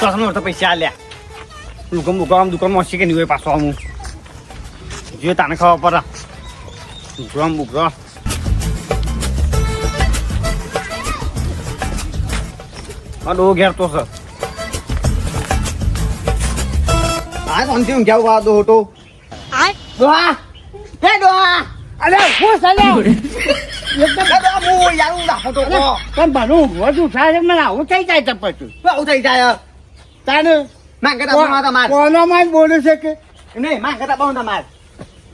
ચોસનો તો પૈસા આલ્યા લુકમ લુકમ દુકાનમાં હશે કે નહીં હોય પાછો આમ જો તાને ખબર પડે લુકમ બુકમ અડો ઘેર તો સર આ કોણથી ઊંઘ્યા ઊભા દો તો ડોહા હે ડોહા અરે હું હે ડોહા હું યાર હું રાખો તો પણ ભલું વધુ થાય મને આવું થઈ જાય તો પછી આવું થઈ જાય તાને માંગ બોલો તમાર કોનો માં બોલે છે કે? નહીં માંગ બોલો તમાર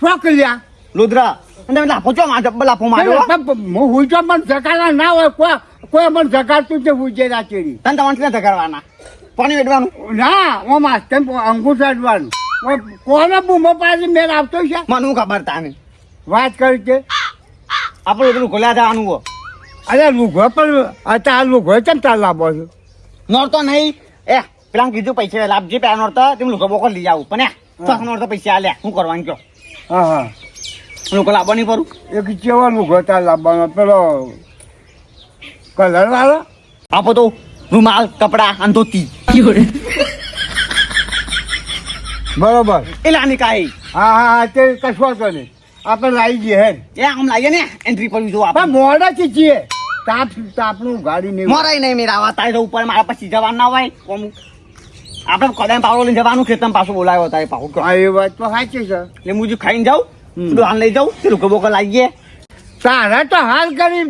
છોકરિયા લુદ્રા. અને તમે લાફો છો માં લાફો માર્યો? હું હુઈ પણ જગાડવા ના હોય કોઈ કોઈ પણ જગાડતું છે હુજે રાચેરી તને તમારે નથી કરવાના પાણી વેડવાનું ના હું માસ્તર અંગુઠ અડવાનું કોનો બૂમો પાસે મેળ આવતો છે? મને ખબર તાને? વાત કરી છે આપણે ખોલ્યા જવાનું હો અરે લુઘો પણ અત્યારે લુઘો કેમ તાર લાવો છો? નોરતો નહીં. એ પેલા કીધું પૈસા લાભજી પેલા નોરતો તેમ લોકો બોકો લઈ આવું. પણ તો નોરતો પૈસા આલ્યા. હું કરવાનું કયો હા હા. લોકો લાવવાની પરું એક કેવો લુઘો તાર લાવવાનો પેલો કલર વાળો? આપો તો રૂમાલ કપડા અને ધોતી બરોબર. એ લાની કાંઈ. હા હા હા તે કશું તો નહીં. આપણે લાવી જઈએ હે એ આમ લાવીએ ને એન્ટ્રી પર જો પણ આપણે મોડા છે છીએ. તાપ તાપનું ગાડી નહીં મોરાય નહીં મેરા આવા તારે ઉપર મારા પછી જવાનું ના હોય. કોમ આપણે કદાચ પાવડો લઈને જવાનું ખેતર પાછું બોલાવ્યો તારે કહો. હા એ વાત તો સાચી છે. એટલે હું જો ખાઈને જાઉં. બધું હાલ લઈ જાઉં તે લોકો બોકો લાગીએ તારા તો હાલ કરી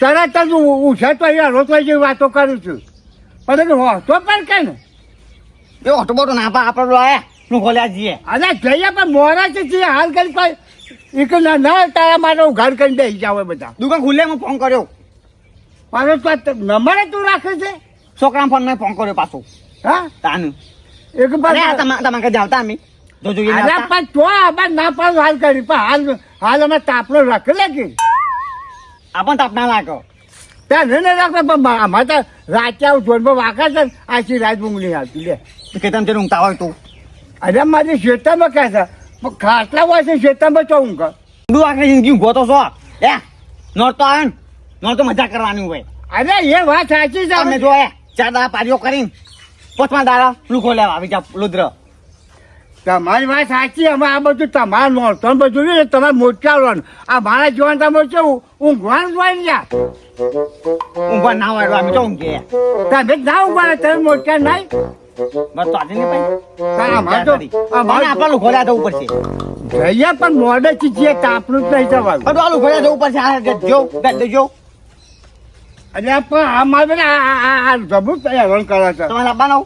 તરત જ ઉછે તો અહીંયા રોકવા જેવી વાતો કરું છું. પણ હો તો પણ કે ને? એ ઓટો બોટો ના પા આપણે લાયા હું ખોલ્યા જઈએ. અરે જઈએ પણ મોરા છે જઈએ હાલ કરી પણ એક ના ના તારા માટે ઘર કરીને બેસી જાવ બધા. દુકાન ખુલ્લે હું ફોન કર્યો. મારો તો નંબર તું રાખે છે? છોકરા ફોન મેં ફોન કર્યો પાછો. હા? તાનું. એક બાર તમા- તમારે જાવતા અમે. જો જોઈએ અરે. પણ તો આમાં ના પાડું હાલ કરી. પણ હાલ હાલ અમે તાપનો રખલે કે? આપણને તાપ ના લાગે ત્યાં ને રાખે પણ અમારે તો રાતે આવું જોનમાં વાંકા છે આછી રાત ઊંઘ નહીં આવતી લે. તો ખેતરમાં જઈને ઊંઘતા હોય તો. અરે મારી શેતામાં કહે છે. પણ ખાટલા હોય છે શેતામાં તો ઊંઘ? ઊંધું આખી જિંદગી ઊંઘો તો છો. એ નોર તો આવે ને. નોર તો મજા કરવાની હોય. અરે એ વાત સાચી છે. તમે જો ચાર દાડા પારીઓ કરીને પોચમાં દાડા લુખો લેવા આવી જા લુદ્ર. તમારી વાત સાચી અમે આ બધું તમારે નોરતો ને બધું ને તમારે લો આ મારા જીવન તમે કેવું? હું જ ગયા ઊંઘવા ના એટલે અમે તો ઊંઘે તમે જ ના ઊંઘવા તમે મોટા નહીં. પણ મોડે ચીજીએ તાપનું જ નહીં જવાનું જવું પડશે. જો. અરે પણ આ મારે આ જબરું હેરાન કરે છે. તમારે લાવવાનો?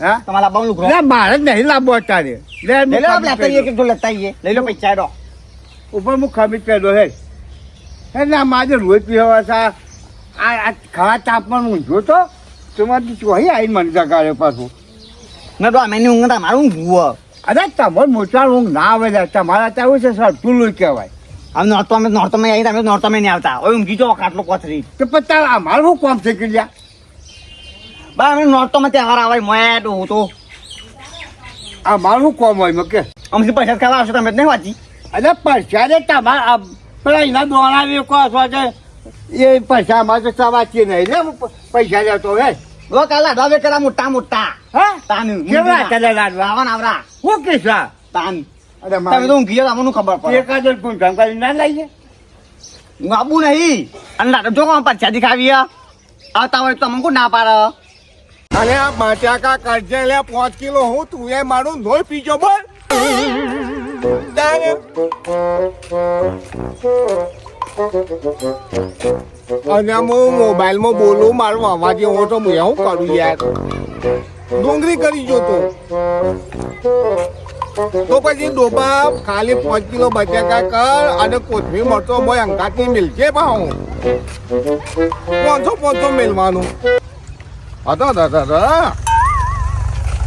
હા? તમારા લાવવાનું મારે નહીં લાવવો અત્યારે. લે હું લો લેતા. લેતા લઈ લો પૈસા એડો ઉપર હું ખમીજ પહેર્યો હે. એટલે આ મારે રોજ પીવા છે. આ ખાવા તાપમાં ઊંઘ્યો તો તમારી ચોહી આવી મને જગાડે પાછું. મેં તો અમે ઊંઘ તમારું ઊંઘવું અરે તમારે મોટા ઊંઘ ના આવે તમારા ત્યાં છે સર તુલું કહેવાય. આમ નોર્થ અમે નોર્થ અમે આવી તમે અમે નહીં આવતા. હવે ઊંઘી જાઓ કાટલો કોથરી તો પત્તા આ અમારે શું કોમ થઈ કે લ્યા? બા અમે નોર્થ તો અમે તહેવાર આવે મોયા ડોહું તો. આ શું કોમ હોય મકે? અમથી પૈસા ખાવા આવશે તમે જ નહીં વાંચી? અરે પૈસા રે તમારે પેલા એના દોણા કહો છો કે એ પૈસા અમારે તો સવાચી નહીં લે પૈસા લેતો હે ઓ કાલા દાવે કરા મોટા મોટા. હા? તાનું કેવા તને લાડવા? આવવાના આવરા. હું કેસા તાન. તમે તો ઊંઘી તમને ખબર પડે. એક હજાર પૂંઠા કરી ના લઈએ આબુ નહીં. અને લાડો જો કોણ પાછા દેખાવી? આવતા હોય તમે અમને ના પાડ? અરે આ બટાકા કરજે લે પાંચ કિલો હું તું એ મારું ધોઈ પીજો બોલ. અને હું મોબાઈલમાં બોલું મારું અવાજ એવો તો હું કરું યાર? ડુંગળી કરી જો તું પછી ડોબા ખાલી પાંચ કિલો બટાકા કર અને કોથમીર મરચો મોય અંગાથી મિલશે પાઉં પાંચસો પાંચસો મેળવાનું હતા દાદા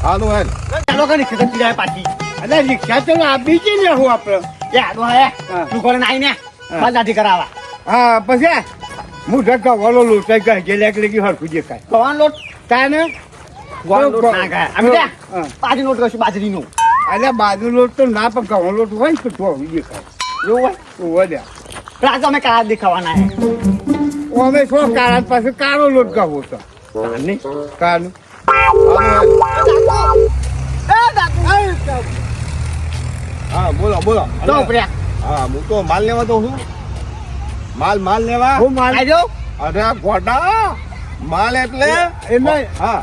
હાલું હેડ ચાલો કરી ખેતર પીડાય પાછી. અને રિક્ષા તો આ બીજી લેવું આપણે એ આડો હે. તું ઘરે નાઈ ને બાજાથી કરાવા. હા પછી? હું ઢગા વાળો લોટ કઈ કઈ ગેલે એકલી કે હરખું દેખાય. ગવાન લોટ? તાને? ગવાન લોટ ના ખાય. અમે ત્યાં. બાજરી લોટ કરશું બાજરીનું. અરે બાજુ લોટ તો ના પણ ઘઉં લોટ હોય ને તો દેખાય એવું હોય તો વધ્યા પણ આજે અમે કાળા દેખાવાના હે. અમે શું કાળા પાસે કાળો લોટ ઘઉં તો નહીં કાનું હા બોલો બોલો. તો હા હું તો માલ લેવા તો છું માલ માલ લેવા. હું માલ? આજો અરે ગોડા. માલ એટલે એમને હા.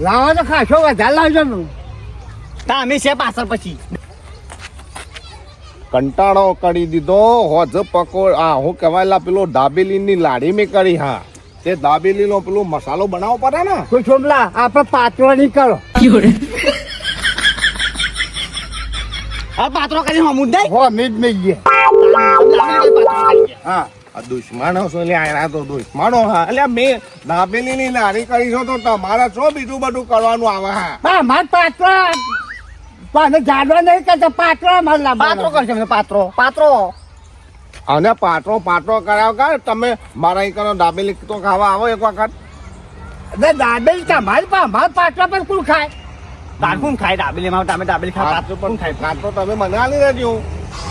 લાવો તો ખાશો વધારે લાવજો ને. તા અમે છે પાછળ પછી. કંટાળો કરી દીધો. હોજ પકો આ હું કહેવાયેલા પેલો દાબેલીની લાડી મેં કરી હા. તે દાબેલીનો પેલો મસાલો બનાવવો પડે ને? કોઈ છોમલા આપણે પાત્રો નહીં કરો. આ પાત્રો કરી હમું દે. હો મીજ નહીં ગયા હા આ દુશ્મનો છો લે આયા તો દુશ્માનો હા. એટલે મેં દાબેલીની લાડી કરી છો તો તમારે શું બીજું બધું કરવાનું આવે હા? મારા માર પાત્રો. પાને જાડવા નહીં કરતા પાત્રો માર લાંબા પાત્રો કરશે મને પાત્રો પાત્રો અને પાટરો પાટરો કરાવ કર તમે મારા અહીં કરો દાબેલી તો ખાવા આવો એક વખત. દાબેલી દાબેલ તમારી પા માર પાત્રો પર કુલ ખાય? તાર કોણ ખાય દાબેલી? માં તમે દાબેલી ખા પાત્રો પણ કોણ ખાય? પણ તમે મને આલી દેજો.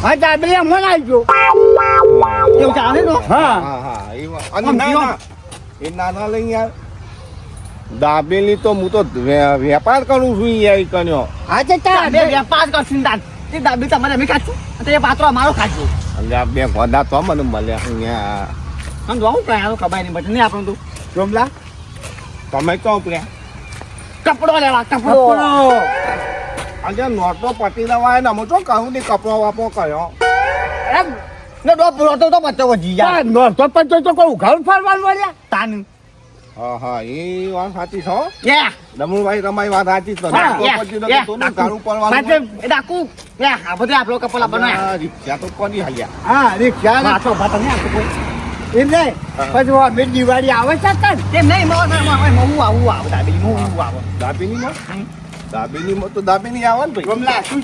હા દાબેલી અમને આવજો એવું ચાલે નો? હા હા હા. એ વાત અને. ના. એ નાના લઈ યાર. દાબેલી તો હું તો વે- વેપાર કરું છું યાર કન્યો. હા છે બે વેપાર કરશું દાન તે દાબેલી તમારે અમે ખાશું અને એ પાત્રો અમારો ખાશું એટલે બે ગોદા તો મને મળ્યા અહીંયા. આમ જોઉં કઈ આવું ખબર નહીં બટ નહીં આપણું તો. જોમલા તમે કહો પ્રિયા કપડો લેવા કપડો. કપડો. આજે નોટો પટી લેવાય ને અમે તો કહું નહીં કપડો વાપરો કયો એમ? ને ડો તો તો જી વજી જાય. નો તો પંચો તો કોઈ ઘર ફરવાનું મળ્યા તાન. હા હા એ વાત સાચી છો દમણભાઈ તમારી વાત સાચી છે. ડાકુ આ બધે આપણો કપડા બનાવ્યા. રિક્ષા તો કોની હાલ્યા? હા રિક્ષા ને પાત્રો ભાત નહીં કોઈ. એમ નહીં પછી બે દિવાળી આવે છે તેમ નહીં? મો મો મો હું આવું આવું દાબેલી હું આવું દાબીની દાબેલીમાં? તો દાબેલી આવે ને ભાઈ. છોમલા શું?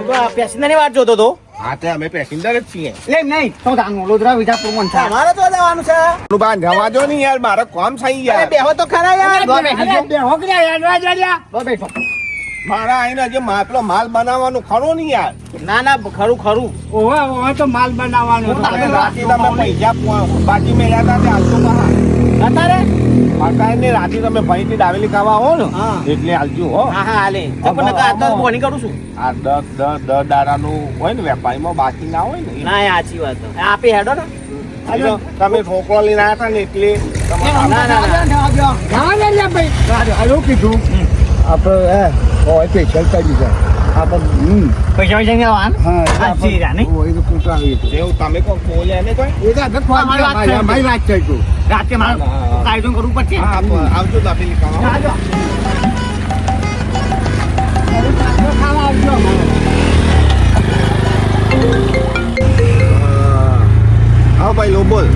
તમે આ પેસેન્જરની વાત જોતો તો હા તે અમે પેસેન્જર જ છીએ નહીં તો તાનું લોધરા વિજાપુર મન થાય અમારે તો જવાનું છે મનુબા જવા દો ને યાર મારો કોમ થઈ યાર બેહો તો ખરા યાર યાર બેઠો મારા આઈને જે મા- માલ બનાવવાનું ખરું ને યાર ના ના ખરું ખરું ઓહો ઓહો તો માલ બનાવવાનું તારે રાતે તમે પૈસા બાકી મેળ્યા હતા તે અત્યારે ને રાતે તમે ભાઈથી દાવેલી ખાવા હો ને. એટલે હાલજો હો. હા હા હાલે. પણ નકર આ બોની કરું છું? આ દસ દસ દસ દાડાનું હોય ને વેપારીમાં બાકી ના હોય ને. ના સાચી વાત આપી હેડો ને. તમે છોકરો લઈને આવ્યા હતા ને એટલે ના ના ભાઈ. કીધું. આપણે હે સ્પેશિયલ કરી છે આપણે પૈસા પૈસા નહીં આવવાનું હા એટલે રાની. ઓ, એ તો કૂતરા આવી હતું. એવું તમે કોઈ બોલ્યા ને કોઈ? એ તો આપણે ફોન વાત મારી થઈ. મારી વાત થઈ તું રાતે મારે હા, હા. આયોજન કરવું પડશે. હા આવજો. ખાવા. આવજો હા. ભાઈ લો બોલ.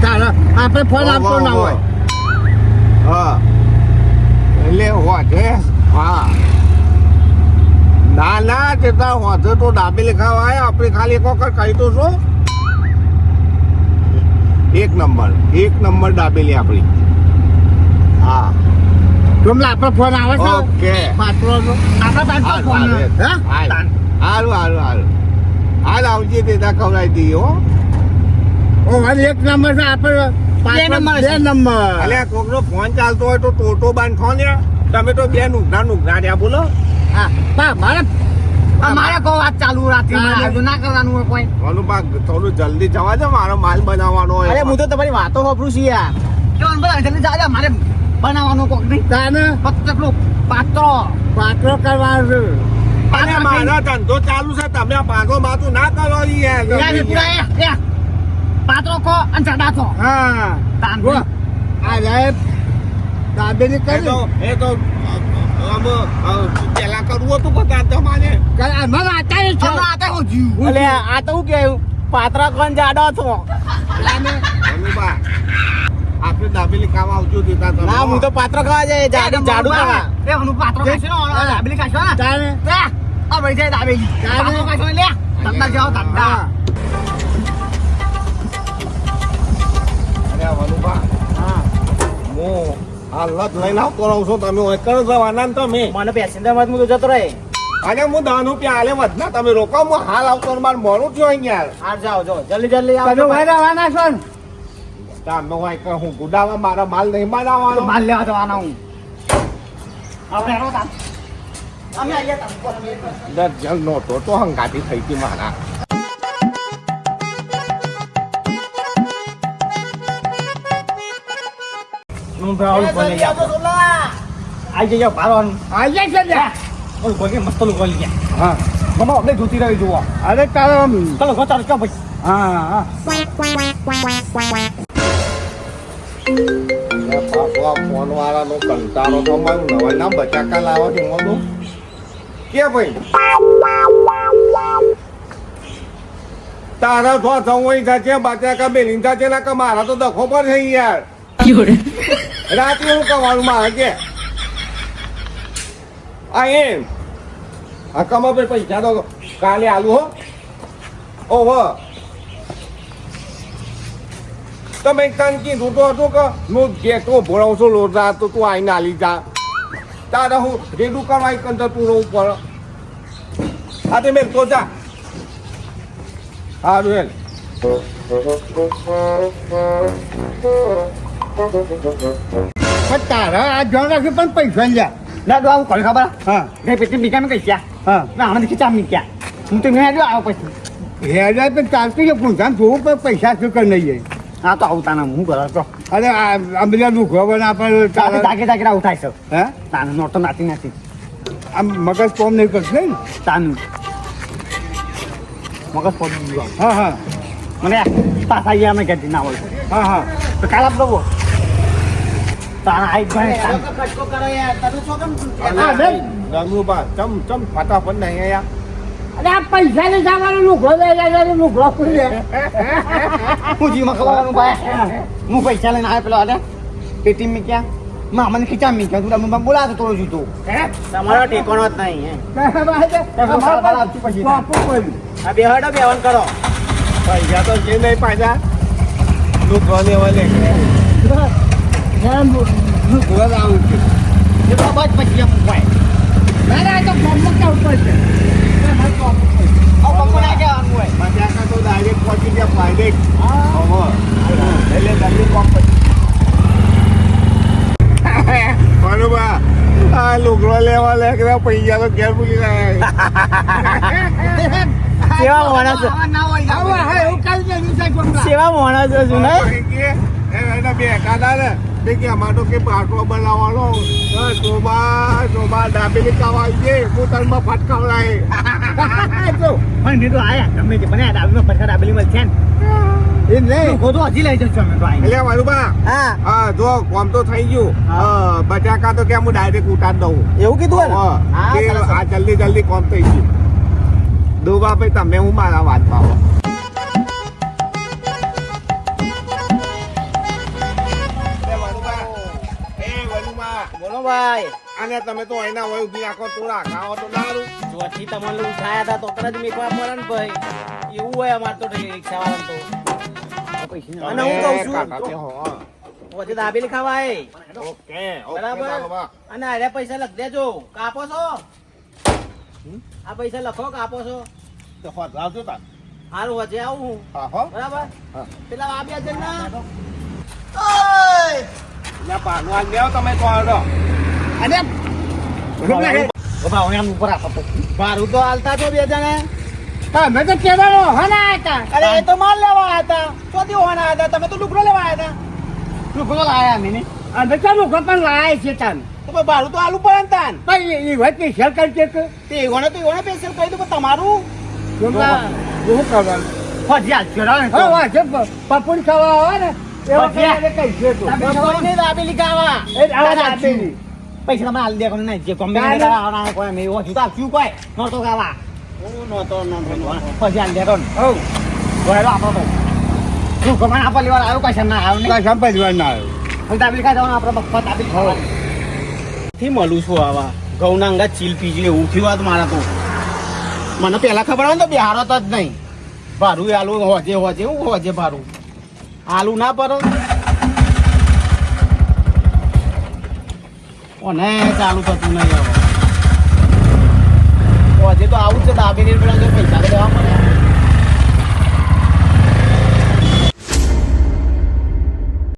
તારા આપણે ફોન આપતો ના હોય. હા. એટલે હોજે. હા. ના ના તેતા વાંધો તો દાબેલી ખાવા આયા. આપણે ખાલી એક વખત કહી તો શું? એક નંબર એક નંબર દાબેલી આપણી. હા. તમને આપણો ફોન આવે છે? ઓકે. પાત્રોનો આપણા પાસે હાલ ફોન આવે. હે? હાલ તાન. હાલ આવજે તેતા ખવડાવી દઈએ હો. ઓ હાલ એક નંબર છે આપણે બે નંબર બે. નંબર. અલ્યા કોકનો ફોન ચાલતો હોય તો ટોટો બાંધો ને. તમે તો બે નુકના નુકના રહ્યા બોલો. હા. પા મારે અમારે કહો વાત ચાલુ રાતે ના, કરવાનું હોય કોઈ. બોલું બા થોડું જલ્દી જવા દે મારો માલ બનાવવાનો હોય. અરે હું તો તમારી વાતો વાપરું છું યાર. કેવું બધા જલ્દી જાજા મારે બનાવવાનું કોક નહીં. તાને? ફક્ત પેલું પાત્રો. પાત્રો કરવાનો. છે અને મારો ધંધો ચાલુ છે તમે ભાગો માથું ના કરો યાર. પાત્રો કો અને ચડા છો હા. તાન જો આ રે દાબેલી કરી. એ તો પેલા કરવું હતું બધા તમારે? અમારે આચાર્ય છે. હું જીવ. અલે આ તો હું કેવું પાત્રા કોણ જાડો છો? આપણે દાબેલી ખાવા આવજો દેતા તમે ના હું તો પાત્ર ખાવા જાય જાડુ- જાડુ ખાવા. એ હું પાત્રો ખાશો ને દાબેલી ખાશો ને તાને આ ભાઈ જાય દાબેલી. પાત્રો ખાશો લે. ધંધા જાઓ ધંધા. અરે વનુભા હા. હું આ લત લઈને આવતો રહું છું તમે હોય કણ જવાના ને તમે મને પેસેન્જરમાં હું તો જતો રહે. અને હું દસ રૂપિયા હાલે વધના તમે રોકો હું હાલ આવતો મારે મોડું થયો અહીંયા. આ જાઓ જાઓ જલ્દી જલ્દી તમે આવો ભાઈ છો તમે હોય કે હું ગુડાવા મારા માલ નહીં બનાવવાનો. માલ લેવા જવાના હું. આપણે હેરો. અમે. દર્જન નહોતો તો હંગાતી થઈ હતી મારા. હું ભાઈ આવું બોલે. આઈ જજો ભારવાનું આજે છે લ્યા. ઓલું ગોગે મસ્ત લુગો લઈ ગયા હા. મમ્મા આપણે જોતી રહી જુઓ. અરે તારો. ચલો ગો ચાલો ક્યાં ભાઈ? હા હા. ફોન વાળાનો કંટાળો તો મારું નવા નામ બચાકા લાવો છે મોનું કે ભાઈ? તારા તો થવું થશે બચાકા બેલીન થશે ના કે મારા તો દખો પર છે યાર. રાતે હું કવાનું મારે કે. આ એમ આ કમા પર પૈસા તો કાલે આલુ હો. ઓહો. તમે તને કીધું તો કે હું ગેટો ભોળાવ છું લોટા તો તું આવીને આલી જા. તારે હું રેડું કરવા કંદર તું રહું પડે આ તે મેં તો જા. સારું હેલ. પણ તારા આ જોન રાખ્યું પણ પૈસા લ્યા. ના દો આવું કોણ ખબર? હા. રે પેટી બીકામાં કઈ ગયા હા. ના આમાં ખીચા મી ગયા હું તો મેં આવો પછી. હેડા પણ ચાલતું છે પૂછાને જોવું પણ પૈસા શું કરી જાય હા તો આવું તાના હું કરો તો. અરે આ બધા દુખો પણ આપણે તારે તારા જાગે જાગે આવું થાય છે. હે? તાનું નોટો નાતી નથી. આમ મગજ કોમ નહીં કરશે ને? તાનું. મગજ ગયું હા હા. મને પાછા અહીંયા અમે ઘેરથી ના હોય. હા હા. તો કાલ આપ દો તારા આઈ ગણે તાન. હા, લે. ગંગુબા ચમ ચમ ફટાફટ નહીં આયા અરે આ પૈસા ને જવાનું લે લે લુખો ખુલે. હું જીમાં ખવાનું ભાઈ હું પૈસા લઈને આવ્યો પેલો આલે પેટી મી ક્યાં મામાને ખીચા મી ક્યાં તું મને બોલાતો તો જીતો તમારો ઠેકાણો જ નહીં આ બેવન કરો. પૈસા તો જે નહીં પાછા. એમ હોય આવ આ લુગડો લેવા લે પૈસા તો ઘેર ભૂલી રહ્યા સેવા માણસ સેવા માણસ છું ને બે કાદા ને તે કે અમારો કે પાટો બનાવવાનો? શોભા શોભા ડાબેલી ખાવા છે હું તને મફત ખવડાય પણ નીતો તો આયા. ગમે તે બને ડાબીમાં ફટકા ડાબેલી મળશે ને. એ નહીં ખોટું હજી લઈ જશો અમે તો. એટલે વાલુબા હા. હા જો કોમ તો થઈ ગયું. બટાકા તો કે હું ડાયરેક્ટ ઉતાર દઉં. એવું કીધું હા, હા, કે આ જલ્દી જલ્દી કોમ થઈ ગયું. દુબા ભાઈ તમે હું મારા વાત પાવો બોલો ભાઈ અને તમે તો એના હોય ઊભી રાખો તો રાખાવો તો સારું જોથી તમને ઉઠાયા હતા તો તરત મેકવા પડે ને ભાઈ એવું હોય અમાર તો રિક્ષા વાળા તો. અને હું કહું છું પછી દાબેલી ખાવાય ઓકે ઓકે બરાબર? અને આરે પૈસા લખ દેજો. કાપો છો? આ પૈસા લખો કાપો છો. તો લાવજો તાર. હારું વચ્ચે આવું હું. બરાબર? પેલા આ બે જણ ના ના પાનું આલ દેવો તમે તો હાલો. અરે ઉપર આપો. તો હાલતા બે જણા. તમે તો કેવાનો હના હતા. અરે એ તો માલ લેવા હતા. ચોથી હોવાના હતા. તમે તો લુકડો લેવા હતા. લુકડો લાયા મેં અમે તો લુખો પણ લાય છે તાન. તો ભાડું તો આલુ પડે તાન. પણ એ વાત સ્પેશિયલ કરજે તો તે એગોને તો એગોને પેશલ કહી દઉં તમારું? હું કરવાનું ફજી હાલ ચડાવે ને હા વાંચે પપુડ ખાવા આવે ને. તો? ખાવા. પૈસા તમે હાલ દે કોને નહીં જે ગમે ના, એને ના. આવવાના કોઈ મેં તો આપ્યું કોઈ? નહોતો ખાવા નહોતો નહોતો પછી હાલ દે કોને હઉ. ગોળો આપો તો. શું ગમે આપો લેવા આવ્યો પૈસા ના આવ્યો પરિવાર ના આવ્યો. દાબેલી કા જવાનું આપણે બફા દાબેલી ખાવાની. થી મળું છું આવા? ઘઉંના અંગા ચીલ પીજી એવું થયું વાત તો મારા તો. મને પેલા ખબર હોય ને તો બિહારો તો જ નહીં. ભારું આલુ હોજે હોજે હું હોજે ભારું. આલુ ના પરો ઓને ચાલુ થતું નહીં હવે. તો આવું છે પેલા જો પૈસા દેવા પડે.